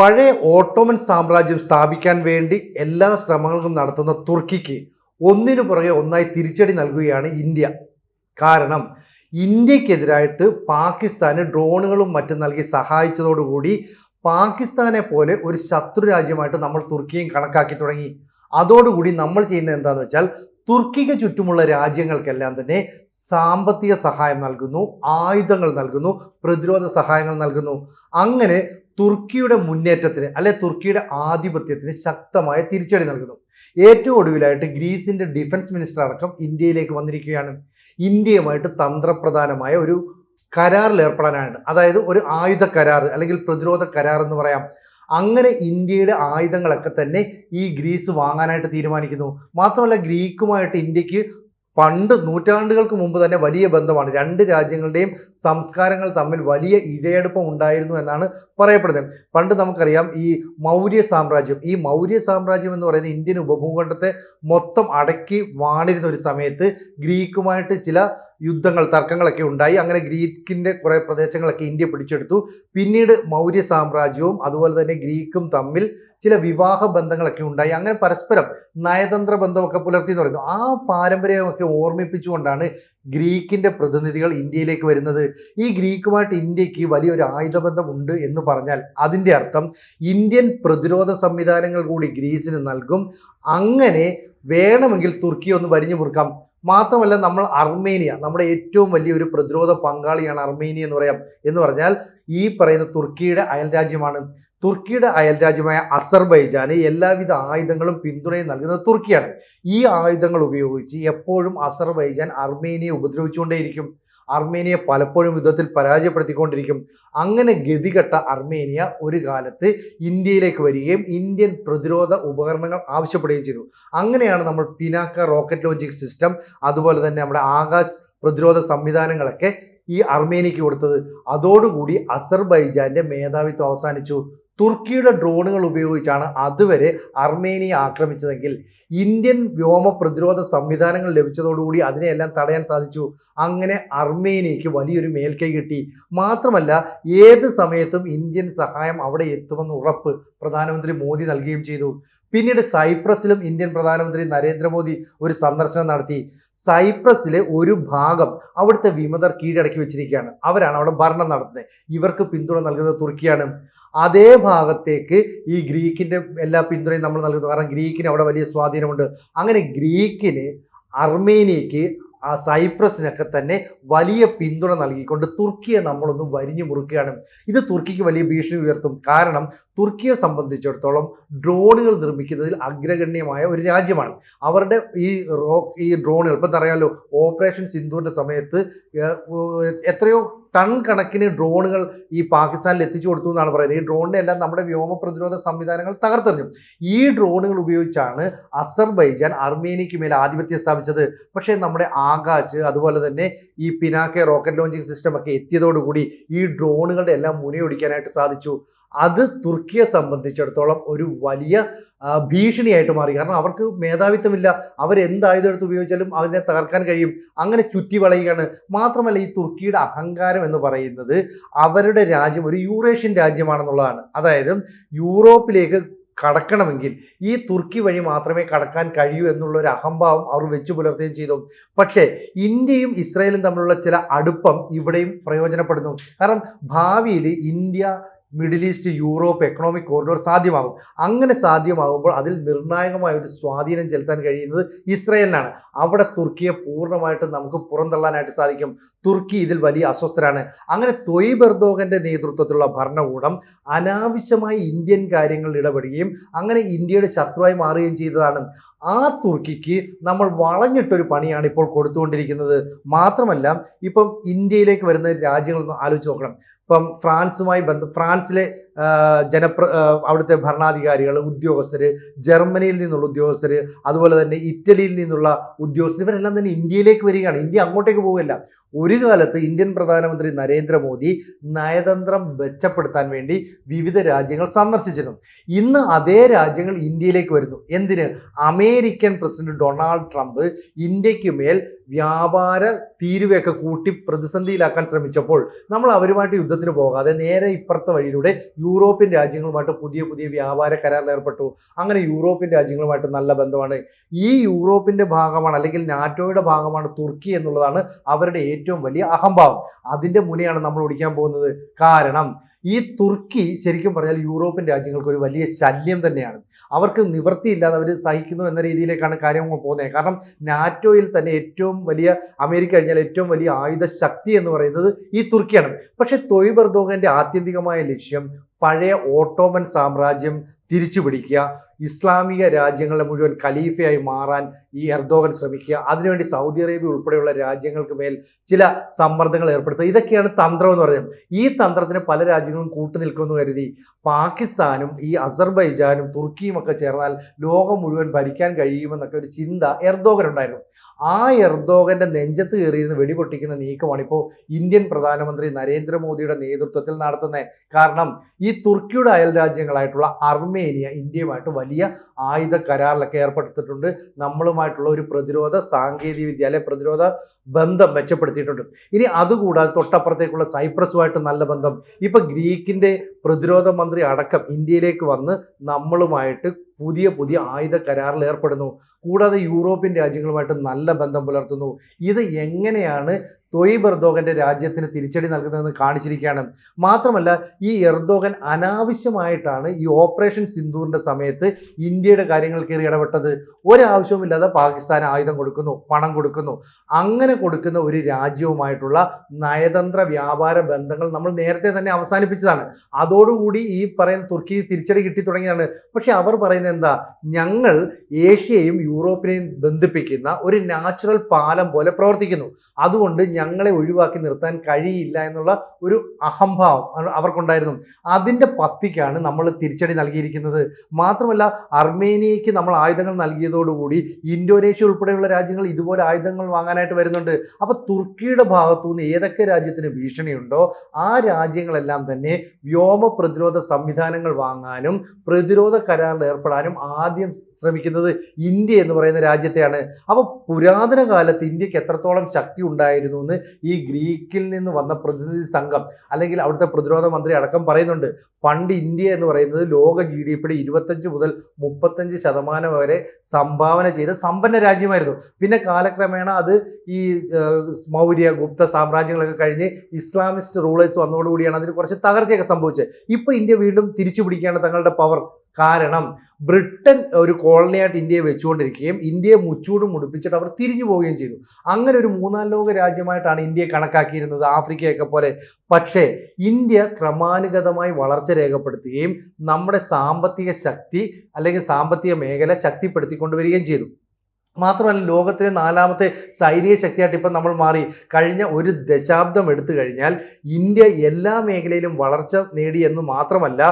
പഴയ ഓട്ടോമൻ സാമ്രാജ്യം സ്ഥാപിക്കാൻ വേണ്ടി എല്ലാ ശ്രമങ്ങൾക്കും നടത്തുന്ന തുർക്കിക്ക് ഒന്നിനു പുറകെ ഒന്നായി തിരിച്ചടി നൽകുകയാണ് ഇന്ത്യ. കാരണം ഇന്ത്യക്കെതിരായിട്ട് പാകിസ്ഥാന് ഡ്രോണുകളും മറ്റും നൽകി സഹായിച്ചതോടുകൂടി പാകിസ്ഥാനെ പോലെ ഒരു ശത്രു രാജ്യമായിട്ട് നമ്മൾ തുർക്കിയും കണക്കാക്കി തുടങ്ങി. അതോടുകൂടി നമ്മൾ ചെയ്യുന്നത് എന്താണെന്ന് വെച്ചാൽ തുർക്കിക്ക് ചുറ്റുമുള്ള രാജ്യങ്ങൾക്കെല്ലാം തന്നെ സാമ്പത്തിക സഹായം നൽകുന്നു ആയുധങ്ങൾ നൽകുന്നു പ്രതിരോധ സഹായങ്ങൾ നൽകുന്നു. അങ്ങനെ തുർക്കിയുടെ മുന്നേറ്റത്തിന് അല്ലെ തുർക്കിയുടെ ആധിപത്യത്തിന് ശക്തമായ തിരിച്ചടി നൽകുന്നു. ഏറ്റവും ഒടുവിലായിട്ട് ഗ്രീസിന്റെ ഡിഫൻസ് മിനിസ്റ്റർ അടക്കം ഇന്ത്യയിലേക്ക് വന്നിരിക്കുകയാണ്. ഇന്ത്യയുമായിട്ട് തന്ത്രപ്രധാനമായ ഒരു കരാറിൽ ഏർപ്പെടാനാണ് അതായത് ഒരു ആയുധ കരാർ അല്ലെങ്കിൽ പ്രതിരോധ കരാർ എന്ന് പറയാം. അങ്ങനെ ഇന്ത്യയുടെ ആയുധങ്ങളൊക്കെ തന്നെ ഈ ഗ്രീസ് വാങ്ങാനായിട്ട് തീരുമാനിക്കുന്നു. മാത്രമല്ല ഗ്രീക്കുമായിട്ട് ഇന്ത്യയ്ക്ക് പണ്ട് നൂറ്റാണ്ടുകൾക്ക് മുമ്പ് തന്നെ വലിയ ബന്ധമാണ്. രണ്ട് രാജ്യങ്ങളുടെയും സംസ്കാരങ്ങൾ തമ്മിൽ വലിയ ഇഴയടുപ്പം ഉണ്ടായിരുന്നു എന്നാണ് പറയപ്പെടുന്നത്. പണ്ട് നമുക്കറിയാം ഈ മൗര്യ സാമ്രാജ്യം. ഈ മൗര്യ സാമ്രാജ്യം എന്ന് പറയുന്നത് ഇന്ത്യൻ ഉപഭൂഖണ്ഡത്തെ മൊത്തം അടക്കി വാണിരുന്ന ഒരു സമയത്ത് ഗ്രീക്കുമായിട്ട് ചില യുദ്ധങ്ങൾ തർക്കങ്ങളൊക്കെ ഉണ്ടായി. അങ്ങനെ ഗ്രീക്കിന്റെ കുറേ പ്രദേശങ്ങളൊക്കെ ഇന്ത്യ പിടിച്ചെടുത്തു. പിന്നീട് മൗര്യ സാമ്രാജ്യവും അതുപോലെ തന്നെ ഗ്രീക്കും തമ്മിൽ ചില വിവാഹ ബന്ധങ്ങളൊക്കെ ഉണ്ടായി. അങ്ങനെ പരസ്പരം നയതന്ത്ര ബന്ധമൊക്കെ പുലർത്തി എന്ന് പറയുന്നു. ആ പാരമ്പര്യമൊക്കെ ഓർമ്മിപ്പിച്ചുകൊണ്ടാണ് ഗ്രീക്കിന്റെ പ്രതിനിധികൾ ഇന്ത്യയിലേക്ക് വരുന്നത്. ഈ ഗ്രീക്കുമായിട്ട് ഇന്ത്യയ്ക്ക് വലിയൊരു ആയുധബന്ധം എന്ന് പറഞ്ഞാൽ അതിന്റെ അർത്ഥം ഇന്ത്യൻ പ്രതിരോധ സംവിധാനങ്ങൾ കൂടി ഗ്രീസിന് നൽകും. അങ്ങനെ വേണമെങ്കിൽ തുർക്കി ഒന്ന് വരിഞ്ഞു മുറുക്കാം. മാത്രമല്ല നമ്മൾ അർമേനിയ നമ്മുടെ ഏറ്റവും വലിയ ഒരു പ്രതിരോധ പങ്കാളിയാണ് അർമേനിയ എന്ന് പറയാം. എന്ന് പറഞ്ഞാൽ ഈ പറയുന്ന തുർക്കിയുടെ അയൽരാജ്യമാണ് തുർക്കിയുടെ അയൽരാജ്യമായ അസർബൈജാന് എല്ലാവിധ ആയുധങ്ങളും പിന്തുണയും നൽകുന്നത് തുർക്കിയാണ്. ഈ ആയുധങ്ങൾ ഉപയോഗിച്ച് എപ്പോഴും അസർബൈജാൻ അർമേനിയെ ഉപദ്രവിച്ചുകൊണ്ടേയിരിക്കും. അർമേനിയ പലപ്പോഴും യുദ്ധത്തിൽ പരാജയപ്പെടുത്തിക്കൊണ്ടിരിക്കും. അങ്ങനെ ഗതികെട്ട അർമേനിയ ഒരു കാലത്ത് ഇന്ത്യയിലേക്ക് വരികയും ഇന്ത്യൻ പ്രതിരോധ ഉപകരണങ്ങൾ ആവശ്യപ്പെടുകയും ചെയ്തു. അങ്ങനെയാണ് നമ്മൾ പിനാക്ക റോക്കറ്റ് ലോഞ്ചിങ് സിസ്റ്റം അതുപോലെ തന്നെ നമ്മുടെ ആകാശ് പ്രതിരോധ സംവിധാനങ്ങളൊക്കെ ഈ അർമേനിയക്ക് കൊടുത്തത്. അതോടുകൂടി അസർബൈജാന്റെ മേധാവിത്വം അവസാനിച്ചു. തുർക്കിയുടെ ഡ്രോണുകൾ ഉപയോഗിച്ചാണ് അതുവരെ അർമേനിയ ആക്രമിച്ചതെങ്കിൽ ഇന്ത്യൻ വ്യോമ പ്രതിരോധ സംവിധാനങ്ങൾ ലഭിച്ചതോടുകൂടി അതിനെയെല്ലാം തടയാൻ സാധിച്ചു. അങ്ങനെ അർമേനിയയ്ക്ക് വലിയൊരു മേൽക്കൈ കിട്ടി. മാത്രമല്ല ഏത് സമയത്തും ഇന്ത്യൻ സഹായം അവിടെ എത്തുമെന്ന് ഉറപ്പ് പ്രധാനമന്ത്രി മോദി നൽകുകയും ചെയ്തു. പിന്നീട് സൈപ്രസിലും ഇന്ത്യൻ പ്രധാനമന്ത്രി നരേന്ദ്രമോദി ഒരു സന്ദർശനം നടത്തി. സൈപ്രസിലെ ഒരു ഭാഗം അവിടുത്തെ വിമതർ കീഴടക്കി വെച്ചിരിക്കുകയാണ്. അവരാണ് അവിടെ ഭരണം നടത്തുന്നത്. ഇവർക്ക് പിന്തുണ നൽകുന്നത് തുർക്കിയാണ്. അതേ ഭാഗത്തേക്ക് ഈ ഗ്രീക്കിന്റെ എല്ലാ പിന്തുണയും നമ്മൾ നൽകുന്നു. കാരണം ഗ്രീക്കിന് അവിടെ വലിയ സ്വാധീനമുണ്ട്. അങ്ങനെ ഗ്രീക്കിന് അർമേനിയക്ക് ആ സൈപ്രസിനൊക്കെ തന്നെ വലിയ പിന്തുണ നൽകിക്കൊണ്ട് തുർക്കിയെ നമ്മളൊന്ന് വരിഞ്ഞു മുറുക്കുകയാണ്. ഇത് തുർക്കിക്ക് വലിയ ഭീഷണി ഉയർത്തും. കാരണം തുർക്കിയെ സംബന്ധിച്ചിടത്തോളം ഡ്രോണുകൾ നിർമ്മിക്കുന്നതിൽ അഗ്രഗണ്യമായ ഒരു രാജ്യമാണ്. അവരുടെ ഈ റോ ഈ ഡ്രോണുകൾ ഇപ്പം അറിയാമല്ലോ ഓപ്പറേഷൻ സിന്ധുവിന്റെ സമയത്ത് എത്രയോ ടൺ കണക്കിന് ഡ്രോണുകൾ ഈ പാകിസ്ഥാനിൽ എത്തിച്ചു കൊടുത്തു എന്നാണ് പറയുന്നത്. ഈ ഡ്രോണിനെ എല്ലാം നമ്മുടെ വ്യോമ പ്രതിരോധ സംവിധാനങ്ങൾ തകർത്തെറിഞ്ഞു. ഈ ഡ്രോണുകൾ ഉപയോഗിച്ചാണ് അസർബൈജാൻ അർമേനിയക്ക് മേൽ ആധിപത്യം സ്ഥാപിച്ചത്. പക്ഷേ നമ്മുടെ ആകാശ് അതുപോലെ തന്നെ ഈ പിനാക്കെ റോക്കറ്റ് ലോഞ്ചിങ് സിസ്റ്റം ഒക്കെ എത്തിയതോടുകൂടി ഈ ഡ്രോണുകളുടെ എല്ലാം മുനയൊടിക്കാനായിട്ട് സാധിച്ചു. അത് തുർക്കിയെ സംബന്ധിച്ചിടത്തോളം ഒരു വലിയ ഭീഷണിയായിട്ട് മാറി. കാരണം അവർക്ക് മേധാവിത്വമില്ല. എടുത്ത് ഉപയോഗിച്ചാലും അതിനെ തകർക്കാൻ കഴിയും. അങ്ങനെ ചുറ്റി വളയുകയാണ്. മാത്രമല്ല ഈ തുർക്കിയുടെ അഹങ്കാരം എന്ന് പറയുന്നത് അവരുടെ രാജ്യം ഒരു യൂറേഷ്യൻ രാജ്യമാണെന്നുള്ളതാണ്. അതായത് യൂറോപ്പിലേക്ക് കടക്കണമെങ്കിൽ ഈ തുർക്കി വഴി മാത്രമേ കടക്കാൻ കഴിയൂ എന്നുള്ള ഒരു അഹംഭാവം അവർ വെച്ചു പുലർത്തുകയും ചെയ്തു. പക്ഷേ ഇന്ത്യയും ഇസ്രായേലും തമ്മിലുള്ള ചില അടുപ്പം ഇവിടെയും പ്രയോജനപ്പെടുന്നു. കാരണം ഭാവിയിൽ India middle east Europe economic corridor സാധ്യമാകും. അങ്ങനെ സാധ്യമാകുമ്പോൾ അതിൽ നിർണായകമായ ഒരു സ്വാധീനം ചെലുത്താൻ കഴിയുന്നത് ഇസ്രയേലിനാണ്. അവിടെ തുർക്കിയെ പൂർണമായിട്ടും നമുക്ക് പുറന്തള്ളാനായിട്ട് സാധിക്കും. തുർക്കി ഇതിൽ വലിയ അസ്വസ്ഥരാണ്. അങ്ങനെ തൊയ്ബ് എർദോഗന്റെ നേതൃത്വത്തിലുള്ള ഭരണകൂടം അനാവശ്യമായി ഇന്ത്യൻ കാര്യങ്ങളിൽ ഇടപെടുകയും അങ്ങനെ ഇന്ത്യയുടെ ശത്രുവായി മാറുകയും ചെയ്തതാണ്. ആ തുർക്കിക്ക് നമ്മൾ വളഞ്ഞിട്ടൊരു പണിയാണ് ഇപ്പോൾ കൊടുത്തുകൊണ്ടിരിക്കുന്നത്. മാത്രമല്ല ഇപ്പം ഇന്ത്യയിലേക്ക് വരുന്ന രാജ്യങ്ങളൊന്ന് ആലോചിച്ച് നോക്കണം. ഇപ്പം ഫ്രാൻസുമായി ബന്ധം ഫ്രാൻസിലെ ജനപ്ര അവിടുത്തെ ഭരണാധികാരികൾ ഉദ്യോഗസ്ഥർ ജർമ്മനിയിൽ നിന്നുള്ള ഉദ്യോഗസ്ഥർ അതുപോലെ തന്നെ ഇറ്റലിയിൽ നിന്നുള്ള ഉദ്യോഗസ്ഥർ ഇവരെല്ലാം തന്നെ ഇന്ത്യയിലേക്ക് വരികയാണ്. ഇന്ത്യ അങ്ങോട്ടേക്ക് പോകില്ല ഒരു കാലത്ത് ഇന്ത്യൻ പ്രധാനമന്ത്രി നരേന്ദ്രമോദി നയതന്ത്രം മെച്ചപ്പെടുത്താൻ വേണ്ടി വിവിധ രാജ്യങ്ങൾ സന്ദർശിച്ചിരുന്നു. ഇന്ന് അതേ രാജ്യങ്ങൾ ഇന്ത്യയിലേക്ക് വരുന്നു. എന്തിന്? അമേരിക്കൻ പ്രസിഡന്റ് ഡൊണാൾഡ് ട്രംപ് ഇന്ത്യയ്ക്ക് മേൽ വ്യാപാര തീരുവയൊക്കെ കൂട്ടി പ്രതിസന്ധിയിലാക്കാൻ ശ്രമിച്ചപ്പോൾ നമ്മൾ അവരുമായിട്ട് യുദ്ധത്തിന് പോകാതെ നേരെ ഇപ്പുറത്തെ വഴിയിലൂടെ യൂറോപ്യൻ രാജ്യങ്ങളുമായിട്ട് പുതിയ പുതിയ വ്യാപാര കരാറിൽ ഏർപ്പെട്ടു. അങ്ങനെ യൂറോപ്യൻ രാജ്യങ്ങളുമായിട്ട് നല്ല ബന്ധമാണ്. ഈ യൂറോപ്പിന്റെ ഭാഗമാണ് അല്ലെങ്കിൽ നാറ്റോയുടെ ഭാഗമാണ് തുർക്കി എന്നുള്ളതാണ് അവരുടെ വലിയ അഹംഭാവം. അതിന്റെ മുനെയാണ് നമ്മൾ ഓടിക്കാൻ പോകുന്നത്. കാരണം ഈ തുർക്കി ശരിക്കും പറഞ്ഞാൽ യൂറോപ്യൻ രാജ്യങ്ങൾക്ക് ഒരു വലിയ ശല്യം തന്നെയാണ്. അവർക്ക് നിവൃത്തിയില്ലാതെ അവർ സഹിക്കുന്നു എന്ന രീതിയിലേക്കാണ് കാര്യങ്ങൾ പോകുന്നത്. കാരണം നാറ്റോയിൽ തന്നെ ഏറ്റവും വലിയ അമേരിക്ക കഴിഞ്ഞാൽ ഏറ്റവും വലിയ ആയുധ ശക്തി എന്ന് പറയുന്നത് ഈ തുർക്കിയാണ്. പക്ഷേ തൊയ്ബ് എർദോഗന്റെ ആത്യന്തികമായ ലക്ഷ്യം പഴയ ഓട്ടോമൻ സാമ്രാജ്യം തിരിച്ചു പിടിക്കുക ഇസ്ലാമിക രാജ്യങ്ങളുടെ മുഴുവൻ ഖലീഫയായി മാറാൻ ഈ എർദോഗൻ ശ്രമിക്കുക. അതിനുവേണ്ടി സൗദി അറേബ്യ ഉൾപ്പെടെയുള്ള രാജ്യങ്ങൾക്ക് മേൽ ചില സമ്മർദ്ദങ്ങൾ ഏർപ്പെടുത്തുക. ഇതൊക്കെയാണ് തന്ത്രം എന്ന് പറയുന്നത്. ഈ തന്ത്രത്തിന് പല രാജ്യങ്ങളും കൂട്ടുനിൽക്കുമെന്ന് കരുതി പാകിസ്ഥാനും ഈ അസർബൈജാനും തുർക്കിയും ഒക്കെ ചേർന്നാൽ ലോകം മുഴുവൻ ഭരിക്കാൻ കഴിയുമെന്നൊക്കെ ഒരു ചിന്ത എർദോഗൻ ഉണ്ടായിരുന്നു. ആ എർദോഗന്റെ നെഞ്ചത്ത് കയറിയിരുന്ന് വെടിപൊട്ടിക്കുന്ന നീക്കമാണ് ഇപ്പോൾ ഇന്ത്യൻ പ്രധാനമന്ത്രി നരേന്ദ്രമോദിയുടെ നേതൃത്വത്തിൽ നടത്തുന്നത്. കാരണം ഈ തുർക്കിയുടെ അയൽ രാജ്യങ്ങളായിട്ടുള്ള അർമേനിയ ഇന്ത്യയുമായിട്ട് വലിയ ആയുധ കരാറിലൊക്കെ ഏർപ്പെടുത്തിയിട്ടുണ്ട്. നമ്മളുമായിട്ടുള്ള ഒരു പ്രതിരോധ സാങ്കേതിക വിദ്യ അല്ലെ പ്രതിരോധ ബന്ധം മെച്ചപ്പെടുത്തിയിട്ടുണ്ട്. ഇനി അതുകൂടാതെ തൊട്ടപ്പുറത്തേക്കുള്ള സൈപ്രസുമായിട്ട് നല്ല ബന്ധം. ഇപ്പൊ ഗ്രീക്കിന്റെ പ്രതിരോധ മന്ത്രി അടക്കം ഇന്ത്യയിലേക്ക് വന്ന് നമ്മളുമായിട്ട് പുതിയ പുതിയ ആയുധ കരാറിൽ ഏർപ്പെടുന്നു. കൂടാതെ യൂറോപ്യൻ രാജ്യങ്ങളുമായിട്ട് നല്ല ബന്ധം പുലർത്തുന്നു. ഇത് എങ്ങനെയാണ് തൊയ്ബ് എർദോഗന്റെ രാജ്യത്തിന് തിരിച്ചടി നൽകുന്നതെന്ന് കാണിച്ചിരിക്കുകയാണ്. മാത്രമല്ല ഈ എർദോഗൻ അനാവശ്യമായിട്ടാണ് ഈ ഓപ്പറേഷൻ സിന്ദൂറിന്റെ സമയത്ത് ഇന്ത്യയുടെ കാര്യങ്ങൾ കയറി ഇടപെട്ടത്. ഒരാവശ്യവുമില്ലാതെ പാകിസ്ഥാൻ ആയുധം കൊടുക്കുന്നു പണം കൊടുക്കുന്നു. അങ്ങനെ കൊടുക്കുന്ന ഒരു രാജ്യവുമായിട്ടുള്ള നയതന്ത്ര വ്യാപാര ബന്ധങ്ങൾ നമ്മൾ നേരത്തെ തന്നെ അവസാനിപ്പിച്ചതാണ്. അതോടുകൂടി ഈ പറയുന്ന തുർക്കി തിരിച്ചടി കിട്ടി തുടങ്ങിയതാണ്. പക്ഷേ അവർ പറയുന്നത് എന്താ? ഞങ്ങൾ ഏഷ്യയും യൂറോപ്പിനെയും ബന്ധിപ്പിക്കുന്ന ഒരു നാച്ചുറൽ പാലം പോലെ പ്രവർത്തിക്കുന്നു. അതുകൊണ്ട് ഞങ്ങളെ ഒഴിവാക്കി നിർത്താൻ കഴിയില്ല എന്നുള്ള ഒരു അഹംഭാവം അവർക്കുണ്ടായിരുന്നു. അതിന്റെ പത്തിക്കാണ് നമ്മൾ തിരിച്ചടി നൽകിയിരിക്കുന്നത്. മാത്രമല്ല അർമേനിയയ്ക്ക് നമ്മൾ ആയുധങ്ങൾ നൽകിയതോടുകൂടി ഇന്തോനേഷ്യ ഉൾപ്പെടെയുള്ള രാജ്യങ്ങൾ ഇതുപോലെ ആയുധങ്ങൾ വാങ്ങാനായിട്ട് വരുന്നുണ്ട്. അപ്പോൾ തുർക്കിയുടെ ഭാഗത്തു നിന്ന് ഏതൊക്കെ രാജ്യത്തിന് ഭീഷണിയുണ്ടോ ആ രാജ്യങ്ങളെല്ലാം തന്നെ വ്യോമ പ്രതിരോധ സംവിധാനങ്ങൾ വാങ്ങാനും പ്രതിരോധ കരാറിൽ ഏർപ്പെടാനും ആദ്യം ശ്രമിക്കുന്നത് ഇന്ത്യ എന്ന് പറയുന്ന രാജ്യത്തെയാണ്. അപ്പോൾ പുരാതന കാലത്ത് ഇന്ത്യയ്ക്ക് എത്രത്തോളം ശക്തി ഉണ്ടായിരുന്നു എന്ന് ഈ ഗ്രീക്കിൽ നിന്ന് വന്ന പ്രതിനിധി സംഘം അല്ലെങ്കിൽ അവിടുത്തെ പ്രതിരോധ മന്ത്രി അടക്കം പറയുന്നുണ്ട്. പണ്ട് ഇന്ത്യ എന്ന് പറയുന്നത് ലോക ജി ഡി പിയുടെ ഇരുപത്തഞ്ച് മുതൽ മുപ്പത്തഞ്ച് ശതമാനം വരെ സംഭാവന ചെയ്ത സമ്പന്ന രാജ്യമായിരുന്നു. പിന്നെ കാലക്രമേണ അത് ഈ മൗര്യ ഗുപ്ത സാമ്രാജ്യങ്ങളൊക്കെ കഴിഞ്ഞ് ഇസ്ലാമിസ്റ്റ് റൂളേഴ്സ് വന്നതോടുകൂടിയാണ് അതിന് കുറച്ച് തകർച്ചയൊക്കെ സംഭവിച്ചത്. ഇപ്പോൾ ഇന്ത്യ വീണ്ടും തിരിച്ചു പിടിക്കുകയാണ് തങ്ങളുടെ പവർ കാരണം ബ്രിട്ടൻ ഒരു കോളനിയായിട്ട് ഇന്ത്യയെ വെച്ചുകൊണ്ടിരിക്കുകയും ഇന്ത്യയെ മുച്ചൂട് മുടിപ്പിച്ചിട്ട് അവർ തിരിഞ്ഞു പോവുകയും ചെയ്തു. അങ്ങനെ ഒരു മൂന്നാം ലോക രാജ്യമായിട്ടാണ് ഇന്ത്യയെ കണക്കാക്കിയിരുന്നത് ആഫ്രിക്കയൊക്കെ പോലെ. പക്ഷേ ഇന്ത്യ ക്രമാനുഗതമായി വളർച്ച രേഖപ്പെടുത്തുകയും നമ്മുടെ സാമ്പത്തിക ശക്തി അല്ലെങ്കിൽ സാമ്പത്തിക മേഖല ശക്തിപ്പെടുത്തിക്കൊണ്ടുവരികയും ചെയ്തു. മാത്രമല്ല ലോകത്തിലെ നാലാമത്തെ സൈനിക ശക്തിയായിട്ട് ഇപ്പം നമ്മൾ മാറി. കഴിഞ്ഞ ഒരു ദശാബ്ദം എടുത്തു കഴിഞ്ഞാൽ ഇന്ത്യ എല്ലാ മേഖലയിലും വളർച്ച നേടി എന്ന് മാത്രമല്ല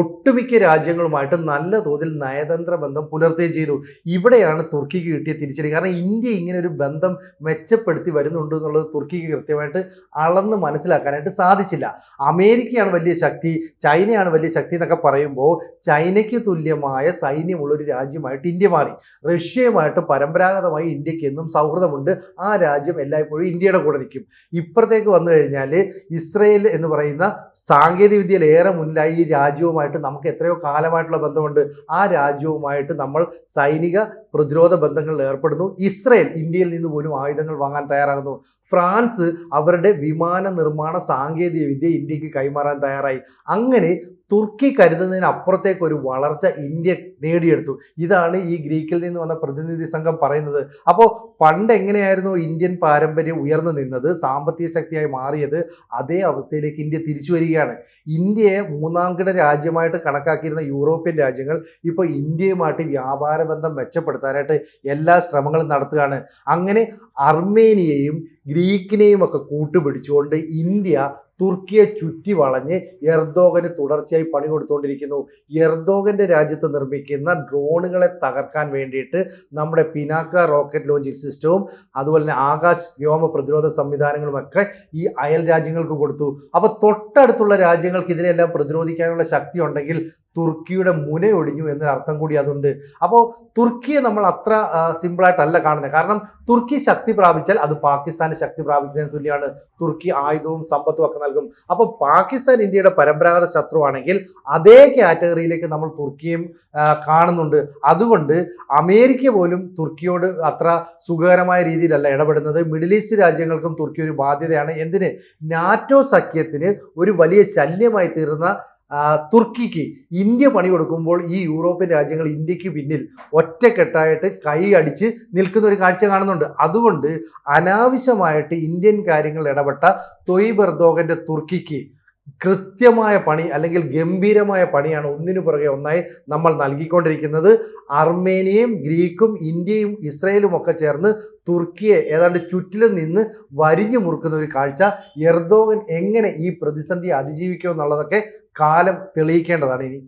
ഒട്ടുമിക്ക രാജ്യങ്ങളുമായിട്ട് നല്ല തോതിൽ നയതന്ത്ര ബന്ധം പുലർത്തുകയും ചെയ്തു. ഇവിടെയാണ് തുർക്കിക്ക് കിട്ടിയ തിരിച്ചടി. കാരണം ഇന്ത്യ ഇങ്ങനെ ഒരു ബന്ധം മെച്ചപ്പെടുത്തി വരുന്നുണ്ട് എന്നുള്ളത് തുർക്കിക്ക് കൃത്യമായിട്ട് അളന്ന് മനസ്സിലാക്കാനായിട്ട് സാധിച്ചില്ല. അമേരിക്കയാണ് വലിയ ശക്തി ചൈനയാണ് വലിയ ശക്തി എന്നൊക്കെ പറയുമ്പോൾ ചൈനയ്ക്ക് തുല്യമായ സൈന്യമുള്ള ഒരു രാജ്യമായിട്ട് ഇന്ത്യ മാറി. റഷ്യയുമായിട്ട് പരമ്പരാഗതമായി ഇന്ത്യയ്ക്ക് എന്നും സൗഹൃദമുണ്ട്. ആ രാജ്യം എല്ലായ്പ്പോഴും ഇന്ത്യയുടെ കൂടെ നിൽക്കും. ഇപ്പുറത്തേക്ക് വന്നു കഴിഞ്ഞാൽ ഇസ്രയേൽ എന്ന് പറയുന്ന സാങ്കേതിക വിദ്യയിൽ ഏറെ മുന്നിലായി ഈ രാജ്യവുമായിട്ട് നമുക്ക് എത്രയോ കാലമായിട്ടുള്ള ബന്ധമുണ്ട്. ആ രാജ്യവുമായിട്ട് നമ്മൾ സൈനിക പ്രതിരോധ ബന്ധങ്ങളിൽ ഏർപ്പെടുന്നു. ഇസ്രയേൽ ഇന്ത്യയിൽ നിന്ന് പോലും ആയുധങ്ങൾ വാങ്ങാൻ തയ്യാറാകുന്നു. ഫ്രാൻസ് അവരുടെ വിമാന നിർമ്മാണ സാങ്കേതിക വിദ്യ ഇന്ത്യയ്ക്ക് കൈമാറാൻ തയ്യാറായി. അങ്ങനെ തുർക്കി കരുതുന്നതിന് അപ്പുറത്തേക്ക് ഒരു വളർച്ച ഇന്ത്യ നേടിയെടുത്തു. ഇതാണ് ഈ ഗ്രീക്കിൽ നിന്ന് വന്ന പ്രതിനിധി സംഘം പറയുന്നത്. അപ്പോൾ പണ്ട് എങ്ങനെയായിരുന്നു ഇന്ത്യൻ പാരമ്പര്യം ഉയർന്നു നിന്നത് സാമ്പത്തിക ശക്തിയായി മാറിയത്? അതേ അവസ്ഥയിലേക്ക് ഇന്ത്യ തിരിച്ചു വരികയാണ്. ഇന്ത്യയെ മൂന്നാംകിട രാജ്യമായിട്ട് കണക്കാക്കിയിരുന്ന യൂറോപ്യൻ രാജ്യങ്ങൾ ഇപ്പോൾ ഇന്ത്യയുമായിട്ട് വ്യാപാര ബന്ധം മെച്ചപ്പെടുത്താനായിട്ട് എല്ലാ ശ്രമങ്ങളും നടത്തുകയാണ്. അങ്ങനെ അർമേനിയയും ഗ്രീക്കിനെയും ഒക്കെ കൂട്ടുപിടിച്ചുകൊണ്ട് ഇന്ത്യ തുർക്കിയെ ചുറ്റി വളഞ്ഞ് എർദോഗന് തുടർച്ചയായി പണി കൊടുത്തുകൊണ്ടിരിക്കുന്നു എർദോഗന്റെ രാജ്യത്ത് നിർമ്മിക്കുന്ന ഡ്രോണുകളെ തകർക്കാൻ വേണ്ടിയിട്ട് നമ്മുടെ പിനാക്ക റോക്കറ്റ് ലോഞ്ചിങ് സിസ്റ്റവും അതുപോലെ തന്നെ ആകാശ് വ്യോമ പ്രതിരോധ സംവിധാനങ്ങളുമൊക്കെ ഈ അയൽ രാജ്യങ്ങൾക്ക് കൊടുത്തു. അപ്പോൾ തൊട്ടടുത്തുള്ള രാജ്യങ്ങൾക്ക് ഇതിനെല്ലാം പ്രതിരോധിക്കാനുള്ള ശക്തി ഉണ്ടെങ്കിൽ തുർക്കിയുടെ മുനയൊടിഞ്ഞു എന്നൊരർത്ഥം കൂടി അതുണ്ട്. അപ്പോൾ തുർക്കിയെ നമ്മൾ അത്ര സിമ്പിളായിട്ടല്ല കാണുന്നത് കാരണം തുർക്കി ശക്തി പ്രാപിച്ചാൽ അത് പാകിസ്ഥാന് ശക്തി പ്രാപിക്കുന്നതിന് തുല്യമാണ്. തുർക്കി ആയുധവും സമ്പത്തും ഒക്കെ നൽകും. അപ്പോൾ പാകിസ്ഥാൻ ഇന്ത്യയുടെ പരമ്പരാഗത ശത്രുവാണെങ്കിൽ അതേ കാറ്റഗറിയിലേക്ക് നമ്മൾ തുർക്കിയും കാണുന്നുണ്ട്. അതുകൊണ്ട് അമേരിക്ക പോലും തുർക്കിയോട് അത്ര സുഖകരമായ രീതിയിലല്ല ഇടപെടുന്നത്. മിഡിൽ ഈസ്റ്റ് രാജ്യങ്ങൾക്കും തുർക്കി ഒരു ബാധ്യതയാണ്. എന്തിന്? നാറ്റോ സഖ്യത്തിന് ഒരു വലിയ ശല്യമായി തീർന്ന തുർക്കിക്ക് ഇന്ത്യ പണി കൊടുക്കുമ്പോൾ ഈ യൂറോപ്യൻ രാജ്യങ്ങൾ ഇന്ത്യയ്ക്ക് പിന്നിൽ ഒറ്റക്കെട്ടായിട്ട് കൈ അടിച്ച് നിൽക്കുന്ന ഒരു കാഴ്ച കാണുന്നുണ്ട്. അതുകൊണ്ട് അനാവശ്യമായിട്ട് ഇന്ത്യൻ കാര്യങ്ങളിൽ ഇടപെട്ട തൊയ്ബ് എർദോഗന്റെ തുർക്കിക്ക് കൃത്യമായ പണി അല്ലെങ്കിൽ ഗംഭീരമായ പണിയാണ് ഒന്നിനു പുറകെ ഒന്നായി നമ്മൾ നൽകിക്കൊണ്ടിരിക്കുന്നത്. അർമേനിയയും ഗ്രീക്കും ഇന്ത്യയും ഇസ്രയേലും ഒക്കെ ചേർന്ന് തുർക്കിയെ ഏതാണ്ട് ചുറ്റിലും നിന്ന് വരിഞ്ഞു മുറുക്കുന്ന ഒരു കാഴ്ച. എർദോഗൻ എങ്ങനെ ഈ പ്രതിസന്ധി അതിജീവിക്കുമെന്നുള്ളതൊക്കെ കാലം തെളിയിക്കേണ്ടതാണ് ഇനി.